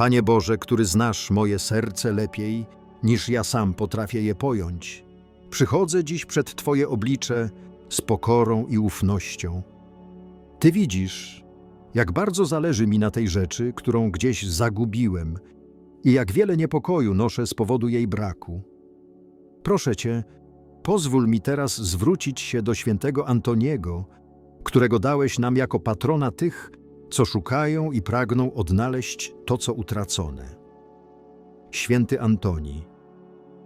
Panie Boże, który znasz moje serce lepiej, niż ja sam potrafię je pojąć, przychodzę dziś przed Twoje oblicze z pokorą i ufnością. Ty widzisz, jak bardzo zależy mi na tej rzeczy, którą gdzieś zagubiłem i jak wiele niepokoju noszę z powodu jej braku. Proszę Cię, pozwól mi teraz zwrócić się do świętego Antoniego, którego dałeś nam jako patrona tych, co szukają i pragną odnaleźć to, co utracone. Święty Antoni,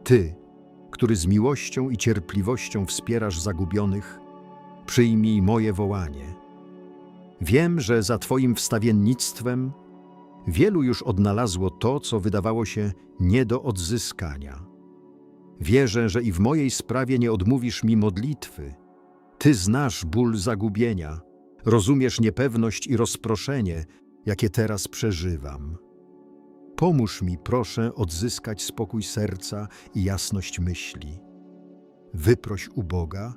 Ty, który z miłością i cierpliwością wspierasz zagubionych, przyjmij moje wołanie. Wiem, że za Twoim wstawiennictwem wielu już odnalazło to, co wydawało się nie do odzyskania. Wierzę, że i w mojej sprawie nie odmówisz mi modlitwy. Ty znasz ból zagubienia, rozumiesz niepewność i rozproszenie, jakie teraz przeżywam. Pomóż mi, proszę, odzyskać spokój serca i jasność myśli. Wyproś u Boga,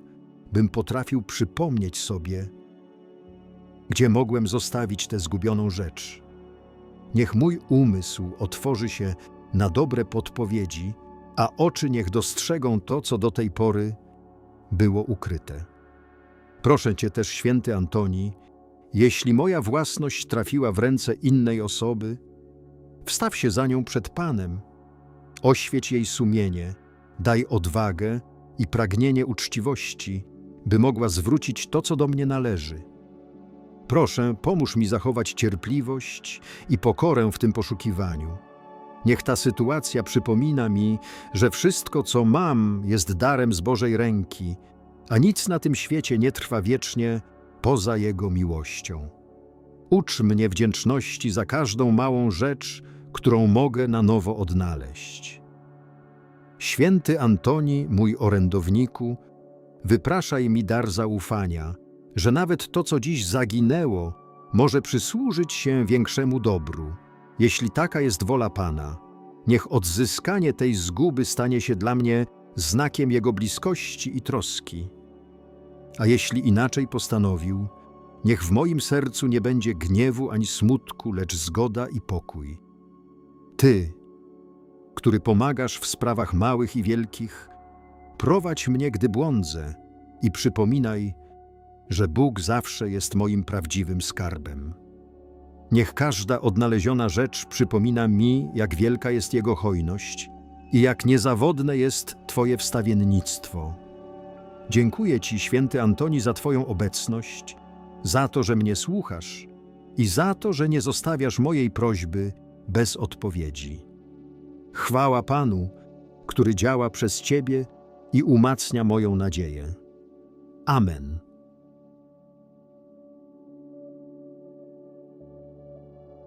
bym potrafił przypomnieć sobie, gdzie mogłem zostawić tę zgubioną rzecz. Niech mój umysł otworzy się na dobre podpowiedzi, a oczy niech dostrzegą to, co do tej pory było ukryte. Proszę Cię też, święty Antoni, jeśli moja własność trafiła w ręce innej osoby, wstaw się za nią przed Panem, oświeć jej sumienie, daj odwagę i pragnienie uczciwości, by mogła zwrócić to, co do mnie należy. Proszę, pomóż mi zachować cierpliwość i pokorę w tym poszukiwaniu. Niech ta sytuacja przypomina mi, że wszystko, co mam, jest darem z Bożej ręki, a nic na tym świecie nie trwa wiecznie poza Jego miłością. Ucz mnie wdzięczności za każdą małą rzecz, którą mogę na nowo odnaleźć. Święty Antoni, mój orędowniku, wypraszaj mi dar zaufania, że nawet to, co dziś zaginęło, może przysłużyć się większemu dobru. Jeśli taka jest wola Pana, niech odzyskanie tej zguby stanie się dla mnie znakiem Jego bliskości i troski. A jeśli inaczej postanowił, niech w moim sercu nie będzie gniewu ani smutku, lecz zgoda i pokój. Ty, który pomagasz w sprawach małych i wielkich, prowadź mnie, gdy błądzę i przypominaj, że Bóg zawsze jest moim prawdziwym skarbem. Niech każda odnaleziona rzecz przypomina mi, jak wielka jest Jego hojność i jak niezawodne jest Twoje wstawiennictwo. Dziękuję Ci, święty Antoni, za Twoją obecność, za to, że mnie słuchasz i za to, że nie zostawiasz mojej prośby bez odpowiedzi. Chwała Panu, który działa przez Ciebie i umacnia moją nadzieję. Amen.